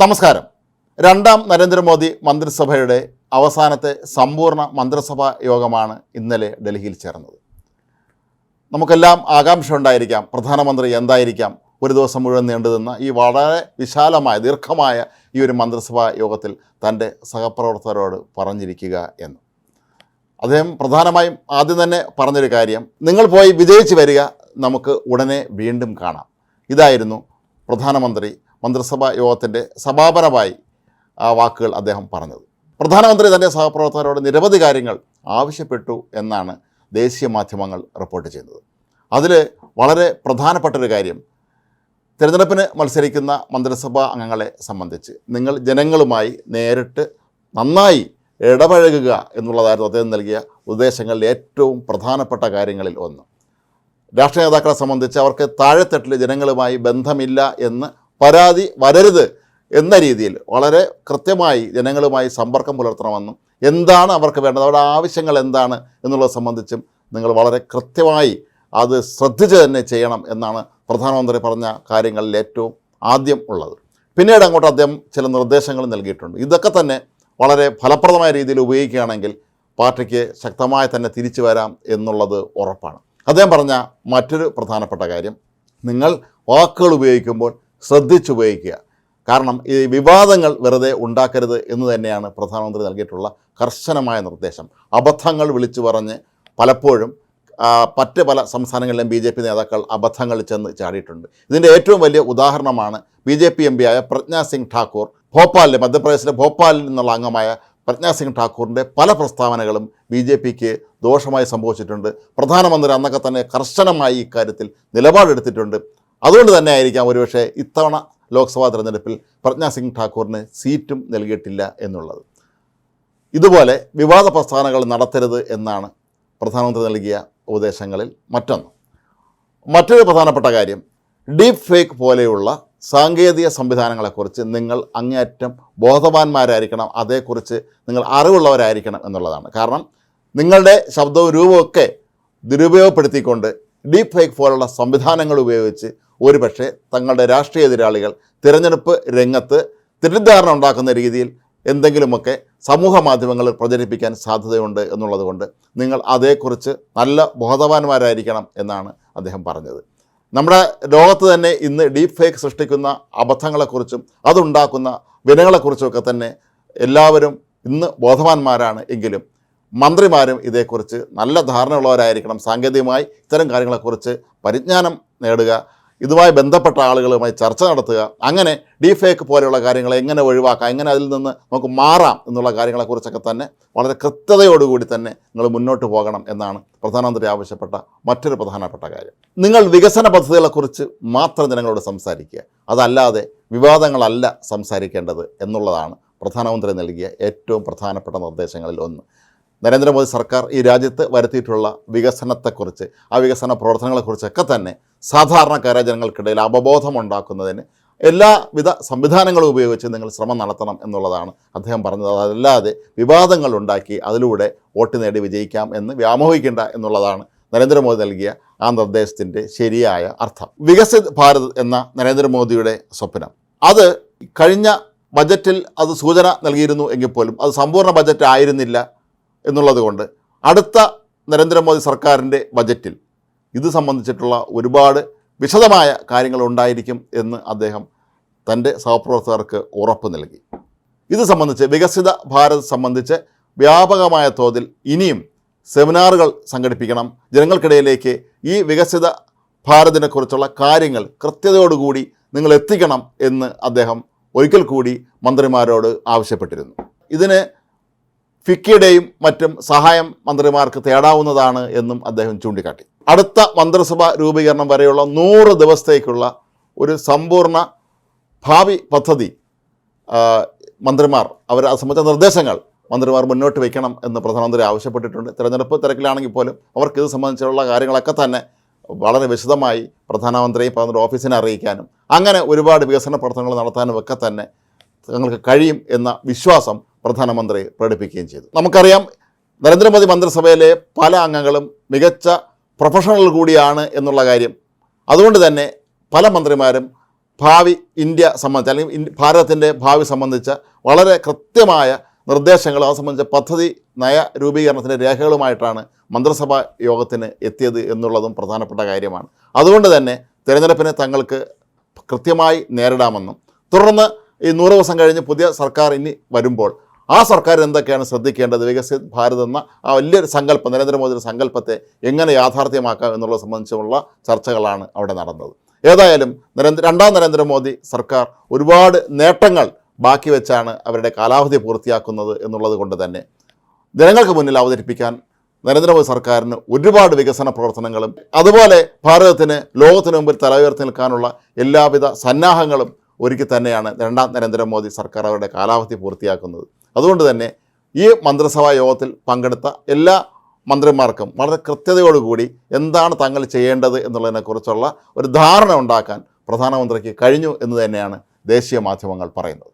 നമസ്കാരം. രണ്ടാം നരേന്ദ്രമോദി മന്ത്രിസഭയുടെ അവസാനത്തെ സമ്പൂർണ മന്ത്രിസഭാ യോഗമാണ് ഇന്നലെ ഡൽഹിയിൽ ചേർന്നത്. നമുക്കെല്ലാം ആകാംക്ഷ ഉണ്ടായിരിക്കാം. പ്രധാനമന്ത്രി എന്തായിരിക്കാം? ഒരു ദിവസം മുഴുവൻ നീണ്ടുനിന്ന ഈ വളരെ വിശാലമായ ദീർഘമായ ഈ ഒരു മന്ത്രിസഭാ യോഗത്തിൽ തന്റെ സഹപ്രവർത്തകരോട് പറഞ്ഞിരിക്കുക എന്ന്. അദ്ദേഹം പ്രധാനമായും ആദ്യം തന്നെ പറഞ്ഞൊരു കാര്യം നിങ്ങൾ പോയി വിജയിച്ച് വരിക. നമുക്ക് ഉടനെ വീണ്ടും കാണാം. ഇതായിരുന്നു പ്രധാനമന്ത്രി മന്ത്രിസഭാ യോഗത്തിന്റെ സമാപനമായി ആ വാക്കുകൾ അദ്ദേഹം പറഞ്ഞത്. പ്രധാനമന്ത്രി തന്റെ സഹപ്രവർത്തകരോട് നിരവധി കാര്യങ്ങൾ ആവശ്യപ്പെട്ടു എന്നാണ് ദേശീയ മാധ്യമങ്ങൾ റിപ്പോർട്ട് ചെയ്യുന്നത്. അതിൽ വളരെ പ്രധാനപ്പെട്ടൊരു കാര്യം തിരഞ്ഞെടുപ്പിന് മത്സരിക്കുന്ന മന്ത്രിസഭാ അംഗങ്ങളെ സംബന്ധിച്ച് നിങ്ങൾ ജനങ്ങളുമായി നേരിട്ട് നന്നായി ഇടപഴകുക എന്നുള്ളതായിരുന്നു അദ്ദേഹം നൽകിയ ഉദ്ദേശങ്ങളിൽ ഏറ്റവും പ്രധാനപ്പെട്ട കാര്യങ്ങളിൽ ഒന്ന്. രാഷ്ട്രീയ നേതാക്കളെ സംബന്ധിച്ച് അവർക്ക് താഴെത്തട്ടിൽ ജനങ്ങളുമായി ബന്ധമില്ല എന്ന് പരാതി വരരുത് എന്ന രീതിയിൽ വളരെ കൃത്യമായി ജനങ്ങളുമായി സമ്പർക്കം പുലർത്തണമെന്നും എന്താണ് അവർക്ക് വേണ്ടത് അവരുടെ ആവശ്യങ്ങൾ എന്താണ് എന്നുള്ളത് സംബന്ധിച്ചും നിങ്ങൾ വളരെ കൃത്യമായി അത് ശ്രദ്ധിച്ച് തന്നെ ചെയ്യണം എന്നാണ് പ്രധാനമന്ത്രി പറഞ്ഞ കാര്യങ്ങളിൽ ഏറ്റവും ആദ്യം ഉള്ളത്. പിന്നീട് അങ്ങോട്ട് അദ്ദേഹം ചില നിർദ്ദേശങ്ങൾ നൽകിയിട്ടുണ്ട്. ഇതൊക്കെ തന്നെ വളരെ ഫലപ്രദമായ രീതിയിൽ ഉപയോഗിക്കുകയാണെങ്കിൽ പാർട്ടിക്ക് ശക്തമായി തന്നെ തിരിച്ചു വരാം എന്നുള്ളത് ഉറപ്പാണ്. അദ്ദേഹം പറഞ്ഞ മറ്റൊരു പ്രധാനപ്പെട്ട കാര്യം നിങ്ങൾ വാക്കുകൾ ഉപയോഗിക്കുമ്പോൾ ശ്രദ്ധിച്ചുപയോഗിക്കുക കാരണം ഈ വിവാദങ്ങൾ വെറുതെ ഉണ്ടാക്കരുത് എന്ന് തന്നെയാണ് പ്രധാനമന്ത്രി നൽകിയിട്ടുള്ള കർശനമായ നിർദ്ദേശം. അബദ്ധങ്ങൾ വിളിച്ചു പറഞ്ഞ് പലപ്പോഴും മറ്റ് പല സംസ്ഥാനങ്ങളിലും ബി ജെ പി നേതാക്കൾ അബദ്ധങ്ങൾ ചെന്ന് ചാടിയിട്ടുണ്ട്. ഇതിന്റെ ഏറ്റവും വലിയ ഉദാഹരണമാണ് ബി ജെ പി എം പിയായ പ്രജ്ഞാ സിംഗ് ഠാക്കൂർ. ഭോപ്പാലിലെ മധ്യപ്രദേശിലെ ഭോപ്പാലിൽ നിന്നുള്ള അംഗമായ പ്രജ്ഞാ സിംഗ് ഠാക്കൂറിന്റെ പല പ്രസ്താവനകളും ബി ജെ പിക്ക് ദോഷമായി സംഭവിച്ചിട്ടുണ്ട്. പ്രധാനമന്ത്രി അന്നൊക്കെ തന്നെ കർശനമായി ഇക്കാര്യത്തിൽ നിലപാടെടുത്തിട്ടുണ്ട്. അതുകൊണ്ട് തന്നെ ആയിരിക്കാം ഒരുപക്ഷെ ഇത്തവണ ലോക്സഭാ തെരഞ്ഞെടുപ്പിൽ പ്രജ്ഞാ സിംഗ് ഠാക്കൂറിന് സീറ്റും നൽകിയിട്ടില്ല എന്നുള്ളത്. ഇതുപോലെ വിവാദ പ്രസ്താവനകൾ നടത്തരുത് എന്നാണ് പ്രധാനമന്ത്രി നൽകിയ ഉപദേശങ്ങളിൽ മറ്റൊന്ന്. മറ്റൊരു പ്രധാനപ്പെട്ട കാര്യം ഡീപ്പ് ഫേക്ക് പോലെയുള്ള സാങ്കേതിക സംവിധാനങ്ങളെക്കുറിച്ച് നിങ്ങൾ അങ്ങേയറ്റം ബോധവാന്മാരായിരിക്കണം അതേക്കുറിച്ച് നിങ്ങൾ അറിവുള്ളവരായിരിക്കണം എന്നുള്ളതാണ്. കാരണം നിങ്ങളുടെ ശബ്ദവും രൂപമൊക്കെ ദുരുപയോഗപ്പെടുത്തിക്കൊണ്ട് ഡീപ്പ് ഫേക്ക് പോലുള്ള സംവിധാനങ്ങൾ ഉപയോഗിച്ച് ഒരുപക്ഷെ തങ്ങളുടെ രാഷ്ട്രീയ എതിരാളികൾ തിരഞ്ഞെടുപ്പ് രംഗത്ത് തെറ്റിദ്ധാരണ ഉണ്ടാക്കുന്ന രീതിയിൽ എന്തെങ്കിലുമൊക്കെ സമൂഹ മാധ്യമങ്ങളിൽ പ്രചരിപ്പിക്കാൻ സാധ്യതയുണ്ട് എന്നുള്ളതുകൊണ്ട് നിങ്ങൾ അതേക്കുറിച്ച് നല്ല ബോധവാന്മാരായിരിക്കണം എന്നാണ് അദ്ദേഹം പറഞ്ഞത്. നമ്മുടെ ലോകത്ത് തന്നെ ഇന്ന് ഡീപ് ഫേക്ക് സൃഷ്ടിക്കുന്ന അബദ്ധങ്ങളെക്കുറിച്ചും അതുണ്ടാക്കുന്ന വിനകളെക്കുറിച്ചുമൊക്കെ തന്നെ എല്ലാവരും ഇന്ന് ബോധവാന്മാരാണ് എങ്കിലും മന്ത്രിമാരും ഇതേക്കുറിച്ച് നല്ല ധാരണയുള്ളവരായിരിക്കണം. സാങ്കേതികമായി ഇത്തരം കാര്യങ്ങളെക്കുറിച്ച് പരിജ്ഞാനം നേടുക ഇതുമായി ബന്ധപ്പെട്ട ആളുകളുമായി ചർച്ച നടത്തുക. അങ്ങനെ ഡീഫേക്ക് പോലെയുള്ള കാര്യങ്ങൾ എങ്ങനെ ഒഴിവാക്കാം? എങ്ങനെ അതിൽ നിന്ന് നമുക്ക് മാറാം എന്നുള്ള കാര്യങ്ങളെക്കുറിച്ചൊക്കെ തന്നെ വളരെ കൃത്യതയോടുകൂടി തന്നെ നിങ്ങൾ മുന്നോട്ട് പോകണം എന്നാണ് പ്രധാനമന്ത്രി ആവശ്യപ്പെട്ട മറ്റൊരു പ്രധാനപ്പെട്ട കാര്യം. നിങ്ങൾ വികസന പദ്ധതികളെക്കുറിച്ച് മാത്രം ജനങ്ങളോട് സംസാരിക്കുക. അതല്ലാതെ വിവാദങ്ങളല്ല സംസാരിക്കേണ്ടത് എന്നുള്ളതാണ് പ്രധാനമന്ത്രി നൽകിയ ഏറ്റവും പ്രധാനപ്പെട്ട നിർദ്ദേശങ്ങളിൽ ഒന്ന്. നരേന്ദ്രമോദി സർക്കാർ ഈ രാജ്യത്ത് വരുത്തിയിട്ടുള്ള വികസനത്തെക്കുറിച്ച് ആ വികസന പ്രവർത്തനങ്ങളെക്കുറിച്ചൊക്കെ തന്നെ സാധാരണക്കാരായ ജനങ്ങൾക്കിടയിൽ അവബോധമുണ്ടാക്കുന്നതിന് എല്ലാവിധ സംവിധാനങ്ങളും ഉപയോഗിച്ച് നിങ്ങൾ ശ്രമം നടത്തണം എന്നുള്ളതാണ് അദ്ദേഹം പറഞ്ഞത്. അതല്ലാതെ വിവാദങ്ങൾ ഉണ്ടാക്കി അതിലൂടെ വോട്ട് നേടി വിജയിക്കാം എന്ന് വ്യാമോഹിക്കേണ്ട എന്നുള്ളതാണ് നരേന്ദ്രമോദി നൽകിയ ആ നിർദ്ദേശത്തിന്റെ ശരിയായ അർത്ഥം. വികസിത് ഭാരത് എന്ന നരേന്ദ്രമോദിയുടെ സ്വപ്നം. അത് കഴിഞ്ഞ ബജറ്റിൽ അത് സൂചന നൽകിയിരുന്നു എങ്കിൽ പോലും അത് സമ്പൂർണ ബജറ്റ് ആയിരുന്നില്ല എന്നുള്ളത് കൊണ്ട് അടുത്ത നരേന്ദ്രമോദി സർക്കാരിന്റെ ബജറ്റിൽ ഇത് സംബന്ധിച്ചിട്ടുള്ള ഒരുപാട് വിശദമായ കാര്യങ്ങൾ ഉണ്ടായിരിക്കും എന്ന് അദ്ദേഹം തന്റെ സഹപ്രവർത്തകർക്ക് ഉറപ്പ് നൽകി. ഇത് സംബന്ധിച്ച് വികസിത ഭാരത് സംബന്ധിച്ച് വ്യാപകമായ തോതിൽ ഇനിയും സെമിനാറുകൾ സംഘടിപ്പിക്കണം. ജനങ്ങൾക്കിടയിലേക്ക് ഈ വികസിത ഭാരതിനെക്കുറിച്ചുള്ള കാര്യങ്ങൾ കൃത്യതയോടുകൂടി നിങ്ങൾ എത്തിക്കണം എന്ന് അദ്ദേഹം ഒരിക്കൽ കൂടി മന്ത്രിമാരോട് ആവശ്യപ്പെട്ടിരുന്നു. ഇതിന് ഫിക്കിയുടെയും മറ്റും സഹായം മന്ത്രിമാർക്ക് തേടാവുന്നതാണ് എന്നും അദ്ദേഹം ചൂണ്ടിക്കാട്ടി. അടുത്ത മന്ത്രിസഭ രൂപീകരണം വരെയുള്ള നൂറ് ദിവസത്തേക്കുള്ള ഒരു സമ്പൂർണ ഭാവി പദ്ധതി മന്ത്രിമാർ അവർ അത് സംബന്ധിച്ച നിർദ്ദേശങ്ങൾ മന്ത്രിമാർ മുന്നോട്ട് വയ്ക്കണം എന്ന് പ്രധാനമന്ത്രി ആവശ്യപ്പെട്ടിട്ടുണ്ട്. തിരഞ്ഞെടുപ്പ് തിരക്കിലാണെങ്കിൽ പോലും അവർക്ക് ഇത് സംബന്ധിച്ചുള്ള കാര്യങ്ങളൊക്കെ തന്നെ വളരെ വിശദമായി പ്രധാനമന്ത്രിയും പ്രധാനമന്ത്രി ഓഫീസിനെ അറിയിക്കാനും അങ്ങനെ ഒരുപാട് വികസന പ്രവർത്തനങ്ങൾ നടത്താനും ഒക്കെ തന്നെ തങ്ങൾക്ക് കഴിയും എന്ന വിശ്വാസം പ്രധാനമന്ത്രി പ്രകടിപ്പിക്കുകയും ചെയ്തു. നമുക്കറിയാം നരേന്ദ്രമോദി മന്ത്രിസഭയിലെ പല അംഗങ്ങളും മികച്ച പ്രൊഫഷണൽ കൂടിയാണ് എന്നുള്ള കാര്യം. അതുകൊണ്ട് തന്നെ പല മന്ത്രിമാരും ഭാവി ഇന്ത്യ സംബന്ധിച്ച് അല്ലെങ്കിൽ ഭാരതത്തിന്റെ ഭാവി സംബന്ധിച്ച വളരെ കൃത്യമായ നിർദ്ദേശങ്ങൾ അത് സംബന്ധിച്ച പദ്ധതി നയ രൂപീകരണത്തിന്റെ രേഖകളുമായിട്ടാണ് മന്ത്രിസഭാ യോഗത്തിന് എത്തിയത് എന്നുള്ളതും പ്രധാനപ്പെട്ട കാര്യമാണ്. അതുകൊണ്ട് തന്നെ തിരഞ്ഞെടുപ്പിനെ തങ്ങൾക്ക് കൃത്യമായി നേരിടാമെന്നും തുടർന്ന് ഈ നൂറ് ദിവസം കഴിഞ്ഞ് പുതിയ സർക്കാർ ഇനി വരുമ്പോൾ ആ സർക്കാർ എന്തൊക്കെയാണ് ശ്രദ്ധിക്കേണ്ടത്? വികസിത് ഭാരത് എന്ന ആ വലിയൊരു സങ്കല്പം നരേന്ദ്രമോദിയുടെ സങ്കല്പത്തെ എങ്ങനെ യാഥാർത്ഥ്യമാക്കാം എന്നുള്ളത് സംബന്ധിച്ചുള്ള ചർച്ചകളാണ് അവിടെ നടന്നത്. ഏതായാലും നരേന്ദ്ര രണ്ടാം നരേന്ദ്രമോദി സർക്കാർ ഒരുപാട് നേട്ടങ്ങൾ ബാക്കി വെച്ചാണ് അവരുടെ കാലാവധി പൂർത്തിയാക്കുന്നത് എന്നുള്ളത് കൊണ്ട് തന്നെ. ജനങ്ങൾക്ക് മുന്നിൽ അവതരിപ്പിക്കാൻ നരേന്ദ്രമോദി സർക്കാരിന് ഒരുപാട് വികസന പ്രവർത്തനങ്ങളും അതുപോലെ ഭാരതത്തിന് ലോകത്തിന് മുമ്പിൽ തല ഉയർത്തി നിൽക്കാനുള്ള എല്ലാവിധ സന്നാഹങ്ങളും ഒരുക്കി തന്നെയാണ് രണ്ടാം നരേന്ദ്രമോദി സർക്കാർ അവരുടെ കാലാവധി പൂർത്തിയാക്കുന്നത്. അതുകൊണ്ട് തന്നെ ഈ മന്ത്രിസഭാ യോഗത്തിൽ പങ്കെടുത്ത എല്ലാ മന്ത്രിമാർക്കും വളരെ കൃത്യതയോടുകൂടി എന്താണ് തങ്ങൾ ചെയ്യേണ്ടത് എന്നുള്ളതിനെക്കുറിച്ചുള്ള ഒരു ധാരണ ഉണ്ടാക്കാൻ പ്രധാനമന്ത്രിക്ക് കഴിഞ്ഞു എന്ന് തന്നെയാണ് ദേശീയ മാധ്യമങ്ങൾ പറയുന്നത്.